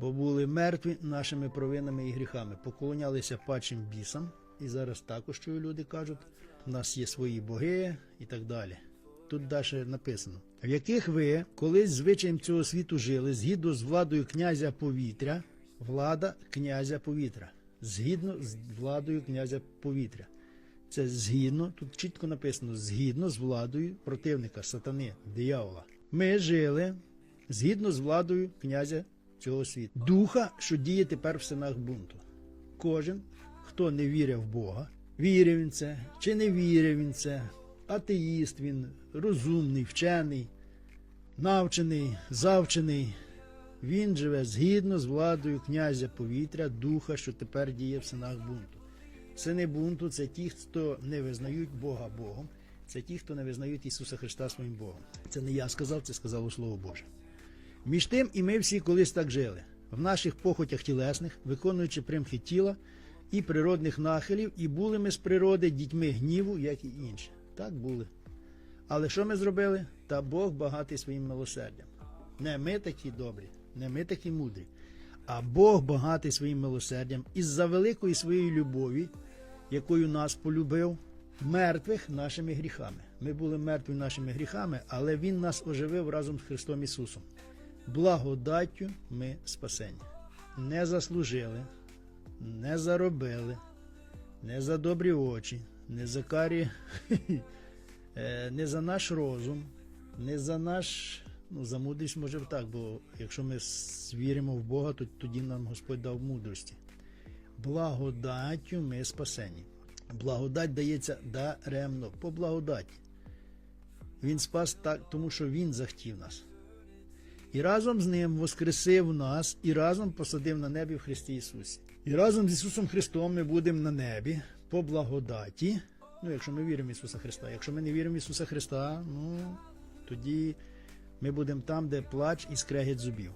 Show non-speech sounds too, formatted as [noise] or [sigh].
бо були мертві нашими провинами і гріхами, поклонялися пачим бісам, і зараз також чую, люди кажуть, у нас є свої боги і так далі. Тут далі написано, в яких ви колись звичаєм цього світу жили, згідно з владою князя повітря, влада князя повітря, згідно з владою князя повітря. Це згідно, тут чітко написано, згідно з владою противника, сатани, диявола. Ми жили згідно з владою князя цього світу. Духа, що діє тепер в синах бунту. Кожен, хто не вірив в Бога, вірив він це чи не вірив він це, атеїст він, розумний, вчений, навчений, завчений. Він живе згідно з владою князя повітря, духа, що тепер діє в синах бунту. Сини бунту це ті, хто не визнають Бога Богом, це ті, хто не визнають Ісуса Христа своїм Богом. Це не я сказав, це сказало Слово Боже. Між тим і ми всі колись так жили, в наших похотях тілесних, виконуючи примхи тіла і природних нахилів, і були ми з природи дітьми гніву, як і інші. Так були. Але що ми зробили? Та Бог багатий своїм милосердям. Не ми такі добрі, не ми такі мудрі, а Бог багатий своїм милосердям із-за великої своєї любові, якою нас полюбив, мертвих нашими гріхами. Ми були мертві нашими гріхами, але Він нас оживив разом з Христом Ісусом. Благодаттю ми спасені. Не заслужили, не заробили, не за добрі очі, не за карі, [laughs] е, не за наш розум, не за наш, ну, за мудрість може так, бо якщо ми віримо в Бога, то тоді нам Господь дав мудрості. Благодаттю ми спасені. Благодать дається даремно, по благодаті. Він спас так, тому що Він захотів нас. І разом з ним воскресив нас, і разом посадив на небі в Христі Ісусі. І разом з Ісусом Христом ми будемо на небі по благодаті. Ну, якщо ми віримо в Ісуса Христа. Якщо ми не віримо в Ісуса Христа, ну тоді ми будемо там, де плач і скрегіт зубів.